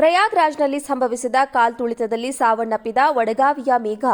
ಪ್ರಯಾಗ್ರಾಜ್ನಲ್ಲಿ ಸಂಭವಿಸಿದ ಕಾಲ್ತುಳಿತದಲ್ಲಿ ಸಾವನ್ನಪ್ಪಿದ ವಡಗಾವಿಯ ಮೇಘ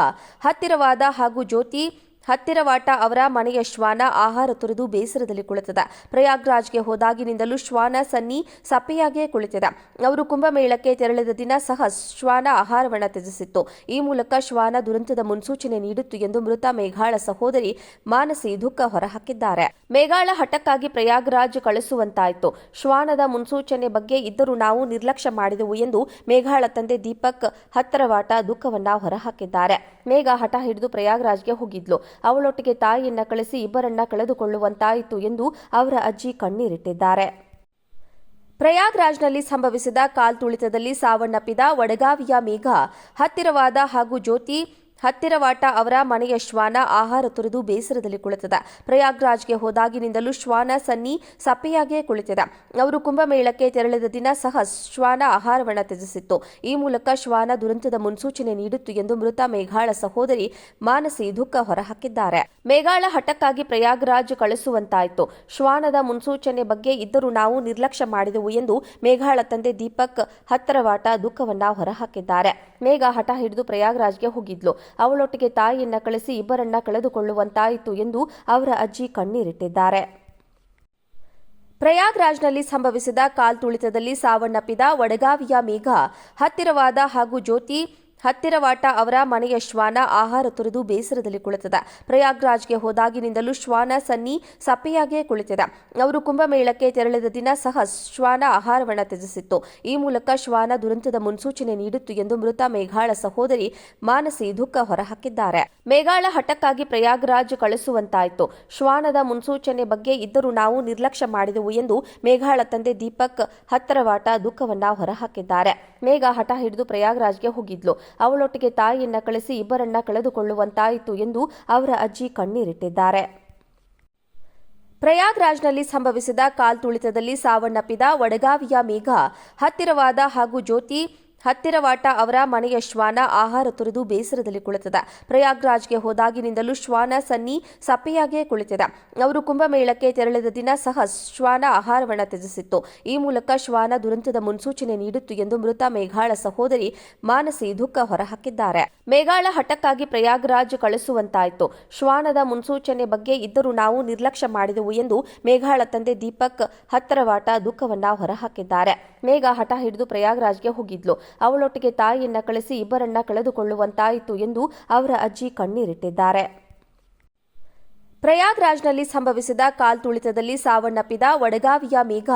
ಹತ್ತಿರವಾದ ಹಾಗೂ ಜ್ಯೋತಿ ಹತ್ತಿರವಾಟ ಅವರ ಮನೆಯ ಶ್ವಾನ ಆಹಾರ ತೊರೆದು ಬೇಸರದಲ್ಲಿ ಕುಳಿತದ. ಪ್ರಯಾಗ್ರಾಜ್ಗೆ ಹೋದಾಗಿನಿಂದಲೂ ಶ್ವಾನ ಸನ್ನಿ ಸಪೆಯಾಗಿಯೇ ಕುಳಿತದ ಅವರು ಕುಂಭಮೇಳಕ್ಕೆ ತೆರಳಿದ ದಿನ ಸಹ ಶ್ವಾನ ಆಹಾರವನ್ನು ತ್ಯಜಿಸಿತ್ತು. ಈ ಮೂಲಕ ಶ್ವಾನ ದುರಂತದ ಮುನ್ಸೂಚನೆ ನೀಡಿತ್ತು ಎಂದು ಮೃತ ಮೇಘಾಳ ಸಹೋದರಿ ಮಾನಸಿ ದುಃಖ ಹೊರಹಾಕಿದ್ದಾರೆ. ಮೇಘಾಳ ಹಠಕ್ಕಾಗಿ ಪ್ರಯಾಗ್ರಾಜ್ ಕಳಿಸುವಂತಾಯಿತು. ಶ್ವಾನದ ಮುನ್ಸೂಚನೆ ಬಗ್ಗೆ ಇದ್ದರೂ ನಾವು ನಿರ್ಲಕ್ಷ್ಯ ಮಾಡಿದೆವು ಎಂದು ಮೇಘಾಳ ತಂದೆ ದೀಪಕ್ ಹತ್ತರವಾಟ ದುಃಖವನ್ನ ಹೊರಹಾಕಿದ್ದಾರೆ. ಮೇಘ ಹಠ ಹಿಡಿದು ಪ್ರಯಾಗ್ರಾಜ್ಗೆ ಹೋಗಿದ್ಲು. ಅವಳೊಟ್ಟಿಗೆ ತಾಯಿಯನ್ನ ಕಳಿಸಿ ಇಬ್ಬರನ್ನ ಕಳೆದುಕೊಳ್ಳುವಂತಾಯಿತು ಎಂದು ಅವರ ಅಜ್ಜಿ ಕಣ್ಣೀರಿಟ್ಟಿದ್ದಾರೆ. ಪ್ರಯಾಗ್ರಾಜ್ನಲ್ಲಿ ಸಂಭವಿಸಿದ ಕಾಲ್ತುಳಿತದಲ್ಲಿ ಸಾವನ್ನಪ್ಪಿದ ವಡಗಾವಿಯ ಮೇಘ ಹತ್ತಿರವಾದ ಹಾಗೂ ಜ್ಯೋತಿ ಹತ್ತಿರವಾಟ ಅವರ ಮನೆಯ ಶ್ವಾನ ಆಹಾರ ತೊರೆದು ಬೇಸರದಲ್ಲಿ ಕುಳಿತದ. ಪ್ರಯಾಗ್ರಾಜ್ಗೆ ಹೋದಾಗಿನಿಂದಲೂ ಶ್ವಾನ ಸನ್ನಿ ಸಪ್ಪೆಯಾಗಿಯೇ ಕುಳಿತಿದೆ. ಅವರು ಕುಂಭಮೇಳಕ್ಕೆ ತೆರಳಿದ ದಿನ ಸಹ ಶ್ವಾನ ಆಹಾರವನ್ನು ತ್ಯಜಿಸಿತ್ತು. ಈ ಮೂಲಕ ಶ್ವಾನ ದುರಂತದ ಮುನ್ಸೂಚನೆ ನೀಡಿತ್ತು ಎಂದು ಮೃತ ಮೇಘಾಳ ಸಹೋದರಿ ಮಾನಸಿ ದುಃಖ ಹೊರಹಾಕಿದ್ದಾರೆ. ಮೇಘಾಳ ಹಠಕ್ಕಾಗಿ ಪ್ರಯಾಗ್ರಾಜ್ ಕಳಿಸುವಂತಾಯಿತು. ಶ್ವಾನದ ಮುನ್ಸೂಚನೆ ಬಗ್ಗೆ ಇದ್ದರೂ ನಾವು ನಿರ್ಲಕ್ಷ್ಯ ಮಾಡಿದೆವು ಎಂದು ಮೇಘಾಳ ತಂದೆ ದೀಪಕ್ ಹತ್ತರವಾಟ ದುಃಖವನ್ನ ಹೊರಹಾಕಿದ್ದಾರೆ. ಮೇಘ ಹಠ ಹಿಡಿದು ಪ್ರಯಾಗ್ರಾಜ್ಗೆ ಹೋಗಿದ್ಲು. ಅವಳೊಟ್ಟಿಗೆ ತಾಯಿಯನ್ನ ಕಳಿಸಿ ಇಬ್ಬರನ್ನ ಕಳೆದುಕೊಳ್ಳುವಂತಾಯಿತು ಎಂದು ಅವರ ಅಜ್ಜಿ ಕಣ್ಣೀರಿಟ್ಟಿದ್ದಾರೆ. ಪ್ರಯಾಗ್ರಾಜ್ನಲ್ಲಿ ಸಂಭವಿಸಿದ ಕಾಲ್ತುಳಿತದಲ್ಲಿ ಸಾವನ್ನಪ್ಪಿದ ವಡಗಾವಿಯ ಮೇಘ ಹತ್ತಿರವಾದ ಹಾಗೂ ಜ್ಯೋತಿ ಹತ್ತಿರವಾಟ ಅವರ ಮನೆಯ ಶ್ವಾನ ಆಹಾರ ತೊರೆದು ಬೇಸರದಲ್ಲಿ ಕುಳಿತದ. ಪ್ರಯಾಗ್ರಾಜ್ಗೆ ಹೋದಾಗಿನಿಂದಲೂ ಶ್ವಾನ ಸನ್ನಿ ಸಪ್ಪೆಯಾಗಿಯೇ ಕುಳಿತಿದೆ. ಅವರು ಕುಂಭಮೇಳಕ್ಕೆ ತೆರಳಿದ ದಿನ ಸಹ ಶ್ವಾನ ಆಹಾರವನ್ನು ತ್ಯಜಿಸಿತ್ತು. ಈ ಮೂಲಕ ಶ್ವಾನ ದುರಂತದ ಮುನ್ಸೂಚನೆ ನೀಡಿತ್ತು ಎಂದು ಮೃತ ಮೇಘಾಳ ಸಹೋದರಿ ಮಾನಸಿ ದುಃಖ ಹೊರಹಾಕಿದ್ದಾರೆ. ಮೇಘಾಳ ಹಠಕ್ಕಾಗಿ ಪ್ರಯಾಗ್ರಾಜ್ ಕಳಿಸುವಂತಾಯಿತು. ಶ್ವಾನದ ಮುನ್ಸೂಚನೆ ಬಗ್ಗೆ ಇದ್ದರೂ ನಾವು ನಿರ್ಲಕ್ಷ್ಯ ಮಾಡಿದೆವು ಎಂದು ಮೇಘಾಳ ತಂದೆ ದೀಪಕ್ ಹತ್ತರವಾಟ ದುಃಖವನ್ನ ಹೊರಹಾಕಿದ್ದಾರೆ. ಮೇಘ ಹಠ ಹಿಡಿದು ಪ್ರಯಾಗ್ರಾಜ್ಗೆ ಹೋಗಿದ್ಲು. ಅವಳೊಟ್ಟಿಗೆ ತಾಯಿಯನ್ನ ಕಳಿಸಿ ಇಬ್ಬರನ್ನ ಕಳೆದುಕೊಳ್ಳುವಂತಾಯಿತು ಎಂದು ಅವರ ಅಜ್ಜಿ ಕಣ್ಣೀರಿಟ್ಟಿದ್ದಾರೆ. ಪ್ರಯಾಗ್ರಾಜ್ನಲ್ಲಿ ಸಂಭವಿಸಿದ ಕಾಲ್ತುಳಿತದಲ್ಲಿ ಸಾವನ್ನಪ್ಪಿದ ವಡಗಾವಿಯ ಮೇಘ ಹತ್ತಿರವಾದ ಹಾಗೂ ಜ್ಯೋತಿ ಹತ್ತಿರವಾಟ ಅವರ ಮನೆಯ ಶ್ವಾನ ಆಹಾರ ತೊರೆದು ಬೇಸರದಲ್ಲಿ ಕುಳಿತದ. ಪ್ರಯಾಗ್ರಾಜ್ಗೆ ಹೋದಾಗಿನಿಂದಲೂ ಶ್ವಾನ ಸನ್ನಿ ಸಪ್ಪೆಯಾಗಿಯೇ ಕುಳಿತಿದೆ ಅವರು ಕುಂಭಮೇಳಕ್ಕೆ ತೆರಳಿದ ದಿನ ಸಹ ಶ್ವಾನ ಆಹಾರವನ್ನು ತ್ಯಜಿಸಿತ್ತು. ಈ ಮೂಲಕ ಶ್ವಾನ ದುರಂತದ ಮುನ್ಸೂಚನೆ ನೀಡಿತ್ತು ಎಂದು ಮೃತ ಮೇಘಾಳ ಸಹೋದರಿ ಮಾನಸಿ ದುಃಖ ಹೊರಹಾಕಿದ್ದಾರೆ. ಮೇಘಾಳ ಹಠಕ್ಕಾಗಿ ಪ್ರಯಾಗ್ರಾಜ್ ಕಳಿಸುವಂತಾಯಿತು. ಶ್ವಾನದ ಮುನ್ಸೂಚನೆ ಬಗ್ಗೆ ಇದ್ದರೂ ನಾವು ನಿರ್ಲಕ್ಷ್ಯ ಮಾಡಿದೆವು ಎಂದು ಮೇಘಾಳ ತಂದೆ ದೀಪಕ್ ಹತ್ತರವಾಟ ದುಃಖವನ್ನ ಹೊರಹಾಕಿದ್ದಾರೆ. ಮೇಘ ಹಠ ಹಿಡಿದು ಪ್ರಯಾಗ್ರಾಜ್ಗೆ ಹೋಗಿದ್ಲು. ಅವಳೊಟ್ಟಿಗೆ ತಾಯಿಯನ್ನ ಕಳಿಸಿ ಇಬ್ಬರನ್ನ ಕಳೆದುಕೊಳ್ಳುವಂತಾಯಿತು ಎಂದು ಅವರ ಅಜ್ಜಿ ಕಣ್ಣೀರಿಟ್ಟಿದ್ದಾರೆ. ಪ್ರಯಾಗ್ರಾಜ್ನಲ್ಲಿ ಸಂಭವಿಸಿದ ಕಾಲ್ತುಳಿತದಲ್ಲಿ ಸಾವನ್ನಪ್ಪಿದ ವಡಗಾವಿಯ ಮೇಘ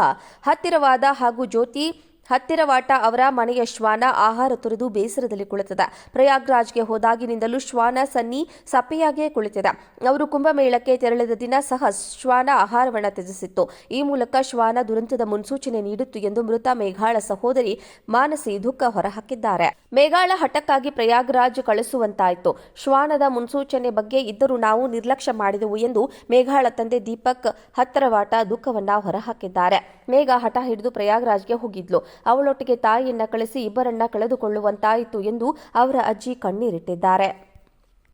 ಹತ್ತಿರವಾದ ಹಾಗೂ ಜ್ಯೋತಿ ಹತ್ತಿರವಾಟ ಅವರ ಮನೆಯ ಶ್ವಾನ ಆಹಾರ ತೊರೆದು ಬೇಸರದಲ್ಲಿ ಕುಳಿತದ. ಪ್ರಯಾಗ್ರಾಜ್ಗೆ ಹೋದಾಗಿನಿಂದಲೂ ಶ್ವಾನ ಸನ್ನಿ ಸಪ್ಪೆಯಾಗಿಯೇ ಕುಳಿತದ ಅವರು ಕುಂಭಮೇಳಕ್ಕೆ ತೆರಳಿದ ದಿನ ಸಹ ಶ್ವಾನ ಆಹಾರವನ್ನು ತ್ಯಜಿಸಿತ್ತು. ಈ ಮೂಲಕ ಶ್ವಾನ ದುರಂತದ ಮುನ್ಸೂಚನೆ ನೀಡಿತ್ತು ಎಂದು ಮೃತ ಮೇಘಾಳ ಸಹೋದರಿ ಮಾನಸಿ ದುಃಖ ಹೊರಹಾಕಿದ್ದಾರೆ. ಮೇಘಾಳ ಹಠಕ್ಕಾಗಿ ಪ್ರಯಾಗ್ರಾಜ್ ಕಳಿಸುವಂತಾಯಿತು. ಶ್ವಾನದ ಮುನ್ಸೂಚನೆ ಬಗ್ಗೆ ಇದ್ದರೂ ನಾವು ನಿರ್ಲಕ್ಷ್ಯ ಮಾಡಿದೆವು ಎಂದು ಮೇಘಾಳ ತಂದೆ ದೀಪಕ್ ಹತ್ತರವಾಟ ದುಃಖವನ್ನ ಹೊರಹಾಕಿದ್ದಾರೆ. ಮೇಘ ಹಠ ಹಿಡಿದು ಪ್ರಯಾಗ್ರಾಜ್ಗೆ ಹೋಗಿದ್ಲು. ಅವಳೊಟ್ಟಿಗೆ ತಾಯಿಯನ್ನ ಕಳಿಸಿ ಇಬ್ಬರನ್ನ ಕಳೆದುಕೊಳ್ಳುವಂತಾಯಿತು ಎಂದು ಅವರ ಅಜ್ಜಿ ಕಣ್ಣೀರಿಟ್ಟಿದ್ದಾರೆ.